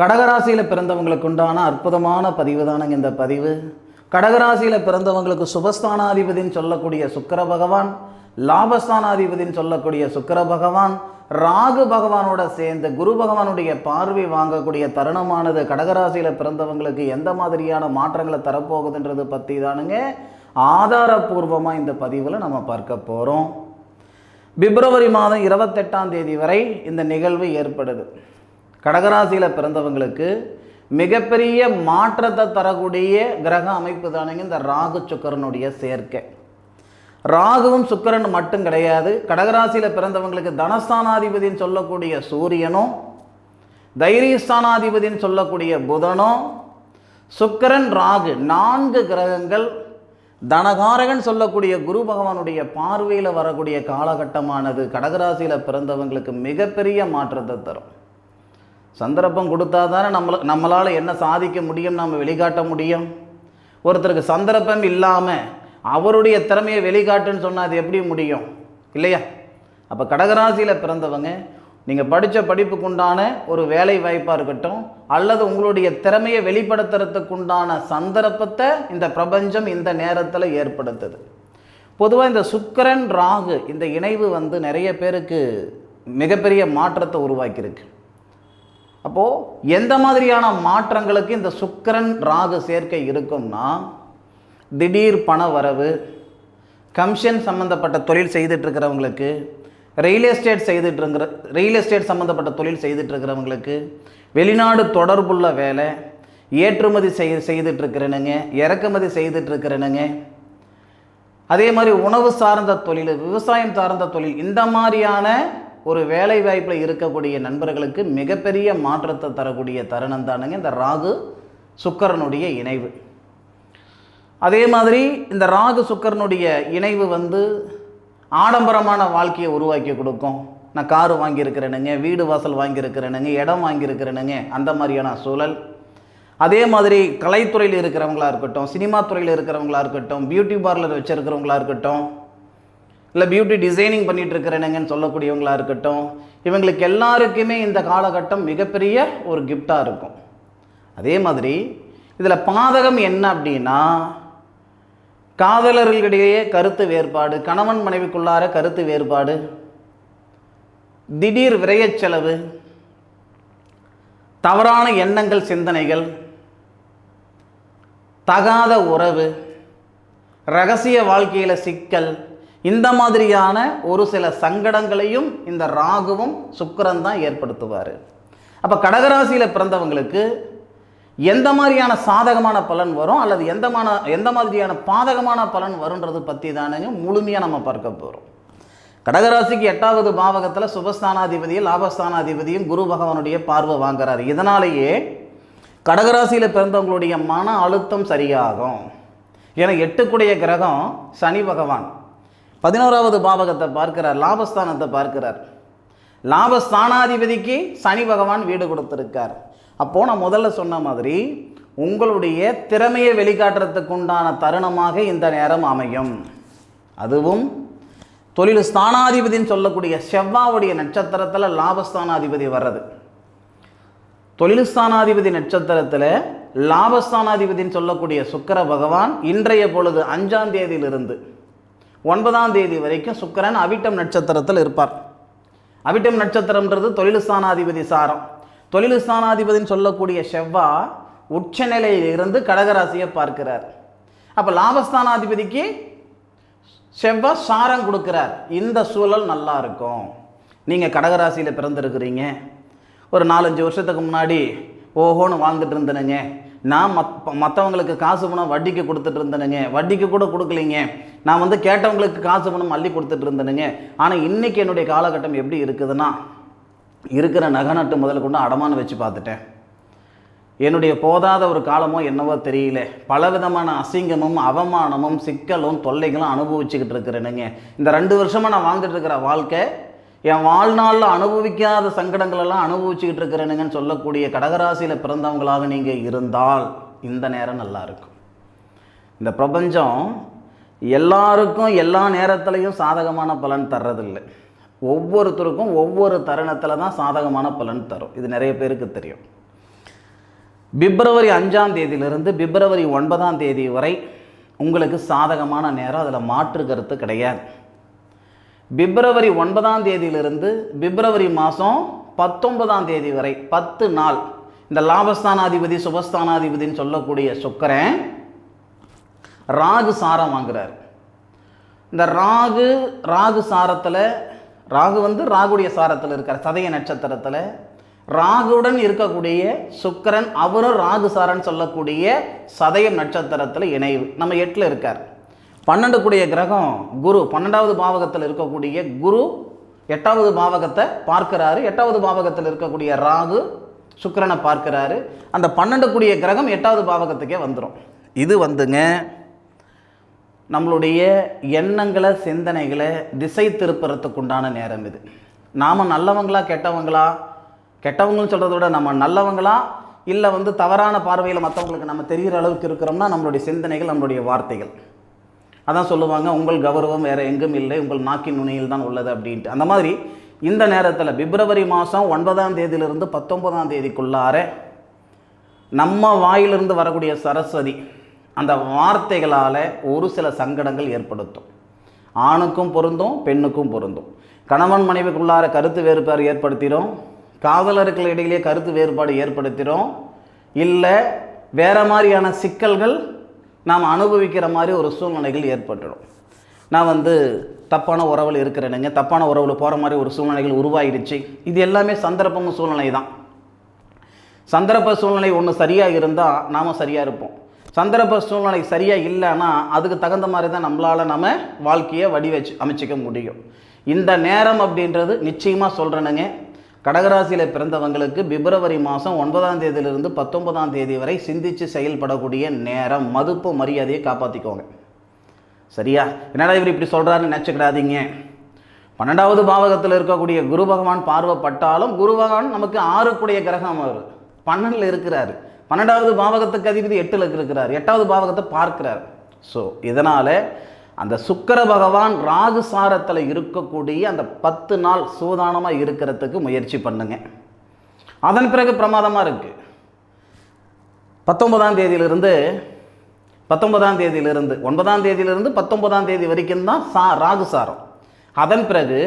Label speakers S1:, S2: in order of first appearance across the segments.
S1: கடகராசியில் பிறந்தவங்களுக்கு உண்டான அற்புதமான பதிவு தானுங்க இந்த பதிவு. கடகராசியில் பிறந்தவங்களுக்கு சுபஸ்தானாதிபதின்னு சொல்லக்கூடிய சுக்கிர பகவான் லாபஸ்தானாதிபதின்னு சொல்லக்கூடிய சுக்கிர பகவான் ராகு பகவானோட சேர்ந்து குரு பகவானுடைய பார்வை வாங்கக்கூடிய தருணமானது கடகராசியில் பிறந்தவங்களுக்கு எந்த மாதிரியான மாற்றங்களை தரப்போகுதுன்றது பற்றி தானுங்க ஆதாரபூர்வமாக இந்த பதிவில் நம்ம பார்க்க போகிறோம் பிப்ரவரி மாதம் இருபத்தெட்டாம் தேதி வரை இந்த நிகழ்வு ஏற்படுது. கடகராசியில் பிறந்தவங்களுக்கு மிகப்பெரிய மாற்றத்தை தரக்கூடிய கிரக அமைப்பு தானுங்க இந்த ராகு சுக்கரனுடைய சேர்க்கை. ராகுவும் சுக்கிரன் மட்டும் கிடையாது. கடகராசியில் பிறந்தவங்களுக்கு தனஸ்தானாதிபதின்னு சொல்லக்கூடிய சூரியனும் தைரியஸ்தானாதிபதின்னு சொல்லக்கூடிய புதனும் சுக்கிரன் ராகு நான்கு கிரகங்கள் தனகாரகன் சொல்லக்கூடிய குரு பகவானுடைய பார்வையில் வரக்கூடிய காலகட்டமானது கடகராசியில் பிறந்தவங்களுக்கு மிகப்பெரிய மாற்றத்தை தரும். சந்தர்ப்பம் கொடுத்தா தானே நம்மள நம்மளால் என்ன சாதிக்க முடியும் நம்ம வெளிக்காட்ட முடியும்? ஒருத்தருக்கு சந்தர்ப்பம் இல்லாமல் அவருடைய திறமையை வெளிக்காட்டுன்னு சொன்னால் அது எப்படி முடியும்? இல்லையா? அப்போ கடகராசியில் பிறந்தவங்க நீங்கள் படித்த படிப்புக்குண்டான ஒரு வேலை வாய்ப்பாக இருக்கட்டும் அல்லது உங்களுடைய திறமையை வெளிப்படுத்துறதுக்குண்டான சந்தர்ப்பத்தை இந்த பிரபஞ்சம் இந்த நேரத்தில் ஏற்படுத்துது. பொதுவாக இந்த சுக்கரன் ராகு இந்த இணைவு வந்து நிறைய பேருக்கு மிகப்பெரிய மாற்றத்தை உருவாக்கியிருக்கு. அப்போது எந்த மாதிரியான மாற்றங்களுக்கு இந்த சுக்கிரன் ராகு சேர்க்கை இருக்கும்னா திடீர் பண வரவு கமிஷன் சம்மந்தப்பட்ட தொழில் செய்துட்ருக்கிறவங்களுக்கு ரியல் எஸ்டேட் செய்துட்டுருங்கிற ரியல் எஸ்டேட் சம்மந்தப்பட்ட தொழில் செய்துட்ருக்கிறவங்களுக்கு வெளிநாடு தொடர்புள்ள வேலை ஏற்றுமதி செய் செய்துட்ருக்கிறனுங்க இறக்குமதி செய்துட்ருக்கிறனுங்க அதே மாதிரி உணவு சார்ந்த தொழில் விவசாயம் சார்ந்த தொழில் இந்த மாதிரியான ஒரு வேலை வாய்ப்பில் இருக்கக்கூடிய நண்பர்களுக்கு மிகப்பெரிய மாற்றத்தை தரக்கூடிய தருணம் தானுங்க இந்த ராகு சுக்கரனுடைய இணைவு. அதே மாதிரி இந்த ராகு சுக்கரனுடைய இணைவு வந்து ஆடம்பரமான வாழ்க்கையை உருவாக்கி கொடுக்கும். நான் காரு வாங்கியிருக்கிறேனுங்க வீடு வாசல் வாங்கியிருக்கிறேனுங்க இடம் வாங்கியிருக்கிறேனுங்க அந்த மாதிரியான சூழல். அதே மாதிரி கலைத்துறையில் இருக்கிறவங்களா இருக்கட்டும் சினிமா துறையில் இருக்கிறவங்களா இருக்கட்டும் பியூட்டி பார்லர் வச்சுருக்கிறவங்களா இருக்கட்டும் இல்லை பியூட்டி டிசைனிங் பண்ணிட்டு இருக்கிறேனுங்கன்னு சொல்லக்கூடியவங்களாக இருக்கட்டும் இவங்களுக்கு எல்லாருக்குமே இந்த காலகட்டம் மிகப்பெரிய ஒரு கிஃப்டாக இருக்கும். அதே மாதிரி இதில் பாதகம் என்ன அப்படின்னா காதலர்களிடையே கருத்து வேறுபாடு கணவன் மனைவிக்குள்ளார கருத்து வேறுபாடு திடீர் விரையச் செலவு தவறான எண்ணங்கள் சிந்தனைகள் தகாத உறவு ரகசிய வாழ்க்கையில் சிக்கல் இந்த மாதிரியான ஒரு சில சங்கடங்களையும் இந்த ராகுவும் சுக்கரன் தான் ஏற்படுத்துவார். அப்போ கடகராசியில் பிறந்தவங்களுக்கு எந்த மாதிரியான சாதகமான பலன் வரும்? அல்லது எந்த மான எந்த மாதிரியான பாதகமான பலன் வருன்றது பற்றி தானுங்க முழுமையாக நம்ம பார்க்க போகிறோம் கடகராசிக்கு எட்டாவது பாவகத்தில் சுபஸ்தானாதிபதியும் லாபஸ்தானாதிபதியும் குரு பகவானுடைய பார்வை வாங்குறாரு. இதனாலேயே கடகராசியில் பிறந்தவங்களுடைய மன அழுத்தம் சரியாகும். ஏன்னா எட்டுக்குடைய கிரகம் சனி பகவான். பதினோராவது பாவகத்தை பார்க்கிறார் லாபஸ்தானத்தை பார்க்கிறார். லாபஸ்தானாதிபதிக்கு சனி பகவான் வீடு கொடுத்துருக்கார். அப்போ நான் முதல்ல சொன்ன மாதிரி உங்களுடைய திறமையை வெளிக்காட்டுறதுக்கு உண்டான தருணமாக இந்த நேரம் அமையும். அதுவும் தொழில் ஸ்தானாதிபதின்னு சொல்லக்கூடிய செவ்வாவுடைய நட்சத்திரத்தில் லாபஸ்தானாதிபதி வர்றது. தொழில் ஸ்தானாதிபதி நட்சத்திரத்தில் லாபஸ்தானாதிபதின்னு சொல்லக்கூடிய சுக்கர பகவான் இன்றைய பொழுது அஞ்சாம் தேதியிலிருந்து ஒன்பதாம் தேதி வரைக்கும் சுக்கரன் அவிட்டம் நட்சத்திரத்தில் இருப்பார். அவிட்டம் நட்சத்திரம்ன்றது தொழில் ஸ்தானாதிபதி சாரம். தொழிலுஸ்தானாதிபதினு சொல்லக்கூடிய செவ்வா உச்சநிலையிலிருந்து இருந்து கடகராசியை பார்க்கிறார். அப்போ லாபஸ்தானாதிபதிக்கு செவ்வா சாரம் கொடுக்குறார். இந்த சூழல் நல்லா இருக்கும். நீங்கள் கடகராசியில் பிறந்திருக்கிறீங்க. ஒரு நாலஞ்சு வருஷத்துக்கு முன்னாடி ஓஹோன்னு வாழ்ந்துட்டு இருந்தனுங்க. நான் மத் மற்றவங்களுக்கு காசு பணம் வட்டிக்கு கொடுத்துட்டு இருந்தேனுங்க. வட்டிக்கு கூட கொடுக்கலைங்க. நான் வந்து கேட்டவங்களுக்கு காசு பணம் அள்ளி கொடுத்துட்டு இருந்தேனுங்க. ஆனால் இன்றைக்கி என்னுடைய காலகட்டம் எப்படி இருக்குதுன்னா இருக்கிற நகை நட்டு முதல் கொண்டு அடமானம் வச்சு பார்த்துட்டேன். என்னுடைய போதாத ஒரு காலமோ என்னவோ தெரியல. பலவிதமான அசிங்கமும் அவமானமும் சிக்கலும் தொல்லைகளும் அனுபவிச்சுக்கிட்டு இருக்கிறேனுங்க. இந்த ரெண்டு வருஷமாக நான் வாழ்ந்துட்டு இருக்கிற வாழ்க்கை என் வாழ்நாளில் அனுபவிக்காத சங்கடங்களெல்லாம் அனுபவிச்சுக்கிட்டு இருக்கிறேனுங்கன்னு சொல்லக்கூடிய கடகராசியில் பிறந்தவங்களாக நீங்கள் இருந்தால் இந்த நேரம் நல்லா இருக்கும். இந்த பிரபஞ்சம் எல்லாருக்கும் எல்லா நேரத்துலையும் சாதகமான பலன் தர்றதில்லை. ஒவ்வொருத்தருக்கும் ஒவ்வொரு தருணத்தில் தான் சாதகமான பலன் தரும். இது நிறைய பேருக்கு தெரியும். பிப்ரவரி அஞ்சாம் தேதியிலிருந்து பிப்ரவரி ஒன்பதாம் தேதி வரை உங்களுக்கு சாதகமான நேரம் அதில் மாற்று கருத்து கிடையாது. பிப்ரவரி ஒன்பதாம் தேதியிலிருந்து பிப்ரவரி மாதம் பத்தொன்பதாம் தேதி வரை பத்து நாள். இந்த லாபஸ்தானாதிபதி சுபஸ்தானாதிபதினு சொல்லக்கூடிய சுக்கரன் ராகு சாரம் வாங்குறார். இந்த ராகு ராகு சாரத்தில் ராகு வந்து ராகுடைய சாரத்தில் இருக்கார் சதய நட்சத்திரத்தில். ராகுடன் இருக்கக்கூடிய சுக்கரன் அவரும் ராகு சாரன் சொல்லக்கூடிய சதயம் நட்சத்திரத்தில் இணைவு. நம்ம எட்டில் இருக்கார். பன்னெண்டு கூடிய கிரகம் குரு. பன்னெண்டாவது பாவகத்தில் இருக்கக்கூடிய குரு எட்டாவது பாவகத்தை பார்க்கிறாரு. எட்டாவது பாவகத்தில் இருக்கக்கூடிய ராகு சுக்கரனை பார்க்கிறாரு. அந்த பன்னெண்டு கூடிய கிரகம் எட்டாவது பாவகத்துக்கே வந்துடும் இது வந்துங்க நம்மளுடைய எண்ணங்களை சிந்தனைகளை திசை திருப்புறத்துக்குண்டான நேரம் இது. நாம் நல்லவங்களா கெட்டவங்களா? கெட்டவங்கன்னு சொல்கிறத விட நம்ம நல்லவங்களா? இல்லை வந்து தவறான பார்வையில் மற்றவங்களுக்கு நம்ம தெரிகிற அளவுக்கு இருக்கிறோம்னா நம்மளுடைய சிந்தனைகள் நம்மளுடைய வார்த்தைகள். அதான் சொல்லுவாங்க உங்கள் கௌரவம் வேறு எங்கும் இல்லை உங்கள் நாக்கின் நுனியில் தான் உள்ளது அப்படின்ட்டு. அந்த மாதிரி இந்த நேரத்தில் பிப்ரவரி மாதம் ஒன்பதாம் தேதியிலிருந்து பத்தொன்பதாம் தேதிக்குள்ளார நம்ம வாயிலிருந்து வரக்கூடிய சரஸ்வதி அந்த வார்த்தைகளால் ஒரு சில சங்கடங்கள் ஏற்படுத்தும். ஆணுக்கும் பொருந்தும் பெண்ணுக்கும் பொருந்தும். கணவன் மனைவிக்குள்ளார கருத்து வேறுபாடு ஏற்படுத்திடும் காதலர்கள் இடையிலே கருத்து வேறுபாடு ஏற்படுத்திடும் இல்லை வேற மாதிரியான சிக்கல்கள் நாம் அனுபவிக்கிற மாதிரி ஒரு சூழ்நிலைகள் ஏற்பட்டுடும். நான் வந்து தப்பான உறவில் இருக்கிறேனுங்க தப்பான உறவில் போகிற மாதிரி ஒரு சூழ்நிலைகள் உருவாயிடுச்சு. இது எல்லாமே சந்தர்ப்பமும் சூழ்நிலை தான். சந்தர்ப்ப சூழ்நிலை ஒன்று சரியாக இருந்தால் நாம் சரியாக இருப்போம். சந்தர்ப்ப சூழ்நிலை சரியாக இல்லைன்னா அதுக்கு தகுந்த மாதிரி தான் நம்மளால் நம்ம வாழ்க்கையை வடிவச்சு அமைச்சிக்க முடியும். இந்த நேரம் அப்படின்றது நிச்சயமாக சொல்கிறேனுங்க கடகராசியில் பிறந்தவங்களுக்கு பிப்ரவரி மாதம் ஒன்பதாம் தேதியிலிருந்து பத்தொன்பதாம் தேதி வரை சிந்தித்து செயல்படக்கூடிய நேரம். மதுப்பு மரியாதையை காப்பாற்றிக்கோங்க சரியா? என்னடா இவர் இப்படி சொல்கிறாருன்னு நினச்சிக்கிடாதீங்க. பன்னெண்டாவது பாவகத்தில் இருக்கக்கூடிய குரு பகவான் பார்வைப்பட்டாலும் குரு பகவான் நமக்கு ஆறுக்குடைய கிரகம் அவர். பன்னெண்டில் இருக்கிறார். பன்னெண்டாவது பாவகத்துக்கு அதிபதி எட்டில் இருக்கிறார். எட்டாவது பாவகத்தை பார்க்கிறார். ஸோ இதனால் அந்த சுக்கர பகவான் ராகு சாரத்தில் இருக்கக்கூடிய அந்த பத்து நாள் சூதானமாக இருக்கிறதுக்கு முயற்சி பண்ணுங்க. அதன் பிறகு பிரமாதமாக இருக்குது பத்தொன்பதாம் தேதியிலிருந்து பத்தொன்பதாம் தேதியிலிருந்து ஒன்பதாம் தேதியிலிருந்து பத்தொன்பதாம் தேதி வரைக்கும் தான் சா ராகு சாரம் அதன் பிறகு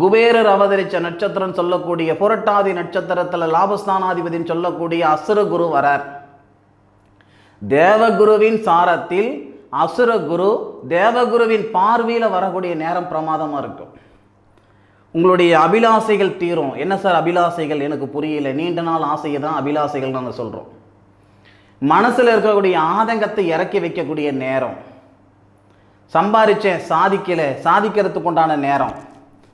S1: குபேரர் அவதரித்த நட்சத்திரம் சொல்லக்கூடிய புரட்டாதி நட்சத்திரத்தில் லாபஸ்தானாதிபதினு சொல்லக்கூடிய அசுர குரு வரார். தேவகுருவின் சாரத்தில் அசுர குரு தேவகுருவின் பார்வையில் வரக்கூடிய நேரம் பிரமாதமாக இருக்கும் உங்களுடைய அபிலாசைகள் தீரும். என்ன சார் அபிலாசைகள்? எனக்கு புரியல. நீண்ட நாள் ஆசையை தான் அபிலாசைகள் நாங்கள் சொல்கிறோம் மனசில் இருக்கக்கூடிய ஆதங்கத்தை இறக்கி வைக்கக்கூடிய நேரம். சம்பாதிச்சேன் சாதிக்கலை சாதிக்கிறதுக்கு உண்டான நேரம்.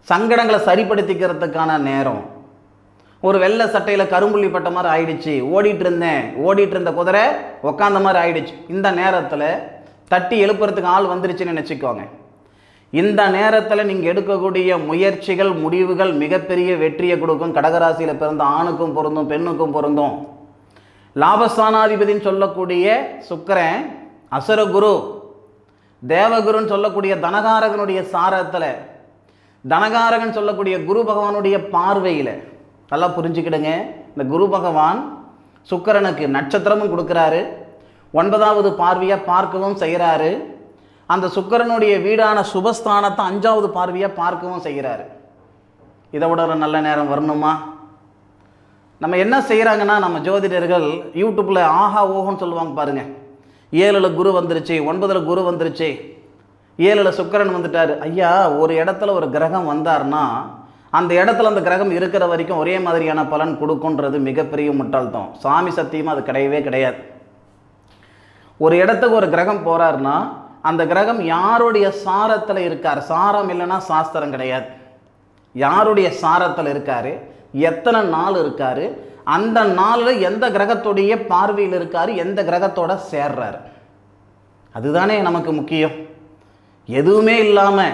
S1: சங்கடங்களை சரிப்படுத்திக்கிறதுக்கான நேரம். ஒரு வெள்ளை சட்டையில் கரும்புள்ளி பட்ட மாதிரி ஆயிடுச்சு. ஓடிட்டு இருந்தேன். ஓடிட்டு இருந்த குதிரை உக்காந்த மாதிரி ஆயிடுச்சு. இந்த நேரத்தில் தட்டி எழுப்புறதுக்கு ஆள் வந்துருச்சுன்னு நினச்சிக்கோங்க. இந்த நேரத்தில் நீங்கள் எடுக்கக்கூடிய முயற்சிகள் முடிவுகள் மிகப்பெரிய வெற்றியை கொடுக்கும். கடகராசியில் பிறந்த ஆணுக்கும் பொருந்தும் பெண்ணுக்கும் பொருந்தும். லாபஸ்தானாதிபதினு சொல்லக்கூடிய சுக்கரன் அசுரகுரு தேவகுருன்னு சொல்லக்கூடிய தனகாரகனுடைய சாரத்தில் தனகாரகன் சொல்லக்கூடிய குரு பகவானுடைய பார்வையில் நல்லா புரிஞ்சுக்கிடுங்க. இந்த குரு பகவான் சுக்கரனுக்கு நட்சத்திரமும் கொடுக்குறாரு. ஒன்பதாவது பார்வையாக பார்க்கவும் செய்கிறாரு. அந்த சுக்கரனுடைய வீடான சுபஸ்தானத்தை அஞ்சாவது பார்வையாக பார்க்கவும் செய்கிறாரு. இதை விட ஒரு நல்ல நேரம் வரணுமா? நம்ம என்ன செய்கிறாங்கன்னா நம்ம ஜோதிடர்கள் யூடியூப்பில் ஆஹா ஓஹோன்னு சொல்லுவாங்க பாருங்கள் ஏழில் குரு வந்துருச்சு ஒன்பதில் குரு வந்துருச்சு. ஏழில் சுக்கரன் வந்துட்டார். ஐயா ஒரு இடத்துல ஒரு கிரகம் வந்தார்னா அந்த இடத்துல அந்த கிரகம் இருக்கிற வரைக்கும் ஒரே மாதிரியான பலன் கொடுக்குன்றது மிகப்பெரிய முட்டாள்தான் சாமி சத்தியமாக அது கிடையவே கிடையாது. ஒரு இடத்துக்கு ஒரு கிரகம் போகிறாருன்னா அந்த கிரகம் யாருடைய சாரத்தில் இருக்கார்? சாரம் இல்லைன்னா சாஸ்திரம் கிடையாது. யாருடைய சாரத்தில் இருக்கார்? எத்தனை நாள் இருக்கார்? அந்த நாளில் எந்த கிரகத்துடைய பார்வையில் இருக்கார்? எந்த கிரகத்தோட சேர்றார்? அதுதானே நமக்கு முக்கியம். எதுவுமே இல்லாமல்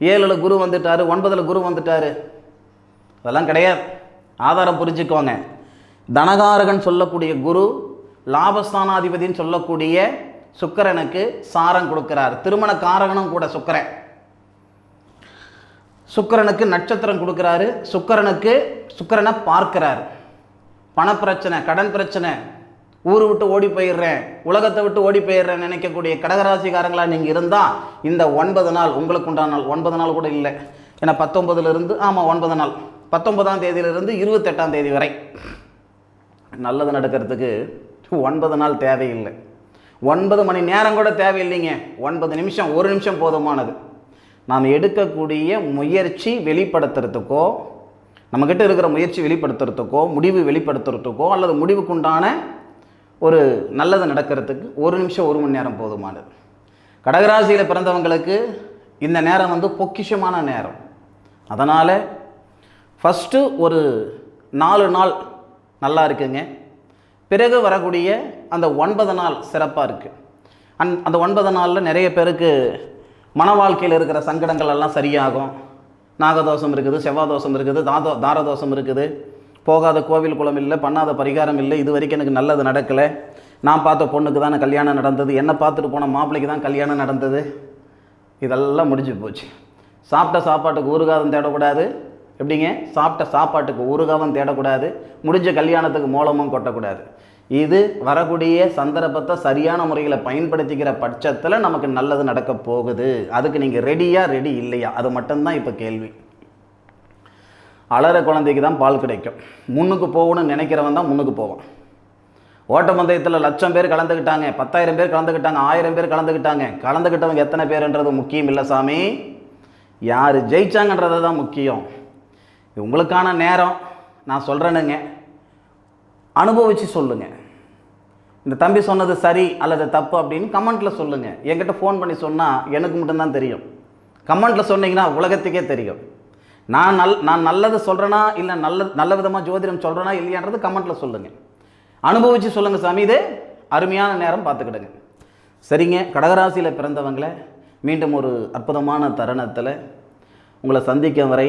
S1: ஏழில் குரு வந்துட்டார் ஒன்பதில் குரு வந்துட்டார். அதெல்லாம் கிடையாது. ஆதாரம் புரிஞ்சுக்கோங்க. தனகாரகன் சொல்லக்கூடிய குரு லாபஸ்தானாதிபதினு சொல்லக்கூடிய சுக்கரனுக்கு சாரம் கொடுக்கிறார். திருமண காரகனும் கூட சுக்கரன். சுக்கரனுக்கு நட்சத்திரம் கொடுக்குறாரு. சுக்கரனுக்கு சுக்கரனை பார்க்கிறார். பணப்பிரச்சனை கடன் பிரச்சனை ஊரை விட்டு ஓடி போயிடுறேன் உலகத்தை விட்டு ஓடி போயிடுறேன் நினைக்கக்கூடிய கடகராசிக்காரங்களா நீங்கள் இருந்தால் இந்த ஒன்பது நாள் உங்களுக்கு உண்டான நாள். ஒன்பது நாள் கூட இல்லை. ஏன்னா பத்தொன்பதுலேருந்து ஆமாம் ஒன்பது நாள். பத்தொன்பதாம் தேதியிலிருந்து இருபத்தெட்டாம் தேதி வரை. நல்லது நடக்கிறதுக்கு ஒன்பது நாள் தேவையில்லை. ஒன்பது மணி நேரம் கூட தேவையில்லைங்க. ஒன்பது நிமிஷம் ஒரு நிமிஷம் போதுமானது. நாம் எடுக்கக்கூடிய முயற்சி வெளிப்படுத்துறதுக்கோ நம்மக்கிட்ட இருக்கிற முயற்சி வெளிப்படுத்துறதுக்கோ முடிவு வெளிப்படுத்துறதுக்கோ அல்லது முடிவுக்குண்டான ஒரு நல்லது நடக்கிறதுக்கு ஒரு நிமிஷம் ஒரு மணி நேரம் போதுமானது. கடகராசியில் பிறந்தவங்களுக்கு இந்த நேரம் வந்து பொக்கிஷமான நேரம். அதனால் ஃபஸ்ட்டு ஒரு நாலு நாள் நல்லா இருக்குங்க. பிறகு வரக்கூடிய அந்த ஒன்பது நாள் சிறப்பாக இருக்குது அந் அந்த ஒன்பது நாளில் நிறைய பேருக்கு மன வாழ்க்கையில் இருக்கிற சங்கடங்கள் எல்லாம் சரியாகும். நாகதோஷம் இருக்குது செவ்வாதோஷம் இருக்குது தாதோ தாரதோஷம் இருக்குது. போகாத கோவில் குளம் இல்லை பண்ணாத பரிகாரம் இல்லை இது வரைக்கும் எனக்கு நல்லது நடக்கலை. நான் பார்த்த பொண்ணுக்கு தான் கல்யாணம் நடந்தது என்னை பார்த்துட்டு போன மாப்பிள்ளைக்கு தான் கல்யாணம் நடந்தது. இதெல்லாம் முடிஞ்சு போச்சு. சாப்பிட்ட சாப்பாட்டுக்கு ஊறுகாதம் தேடக்கூடாது. எப்படிங்க? சாப்பிட்ட சாப்பாட்டுக்கு உருகவும் தேடக்கூடாது. முடிஞ்ச கல்யாணத்துக்கு மூலமும் கொட்டக்கூடாது. இது வரக்கூடிய சந்தர்ப்பத்தை சரியான முறையில் பயன்படுத்திக்கிற பட்சத்தில் நமக்கு நல்லது நடக்க போகுது. அதுக்கு நீங்கள் ரெடியா ரெடி இல்லையா? அது மட்டும்தான் இப்போ கேள்வி. அலற குழந்தைக்கு தான் பால் கிடைக்கும். முன்னுக்கு போகணும்னு நினைக்கிறவன் தான் முன்னுக்கு போவான். ஓட்டப்பந்தயத்தில் லட்சம் பேர் கலந்துக்கிட்டாங்க பத்தாயிரம் பேர் கலந்துக்கிட்டாங்க ஆயிரம் பேர் கலந்துக்கிட்டாங்க. கலந்துக்கிட்டவங்க எத்தனை பேருன்றது முக்கியம் இல்லை சாமி. யார் ஜெயிச்சாங்கன்றது தான் முக்கியம். உங்களுக்கான நேரம் நான் சொல்கிறேனுங்க அனுபவித்து சொல்லுங்கள் இந்த தம்பி சொன்னது சரி அல்லது தப்பு அப்படின்னு கமெண்ட்டில் சொல்லுங்கள் என்கிட்ட ஃபோன் பண்ணி சொன்னால் எனக்கு மட்டும்தான் தெரியும். கமெண்ட்டில் சொன்னீங்கன்னா உலகத்துக்கே தெரியும். நான் நல் நான் நல்லது சொல்கிறேனா இல்லை நல்ல நல்ல விதமாக ஜோதிடம் சொல்கிறேனா இல்லையான்றது கமெண்ட்டில் சொல்லுங்கள் அனுபவித்து சொல்லுங்கள் சாமி இது அருமையான நேரம் பார்த்துக்கிடுங்க. சரிங்க கடகராசியில் பிறந்தவங்களை மீண்டும் ஒரு அற்புதமான தருணத்தில் உங்களை சந்திக்கும் வரை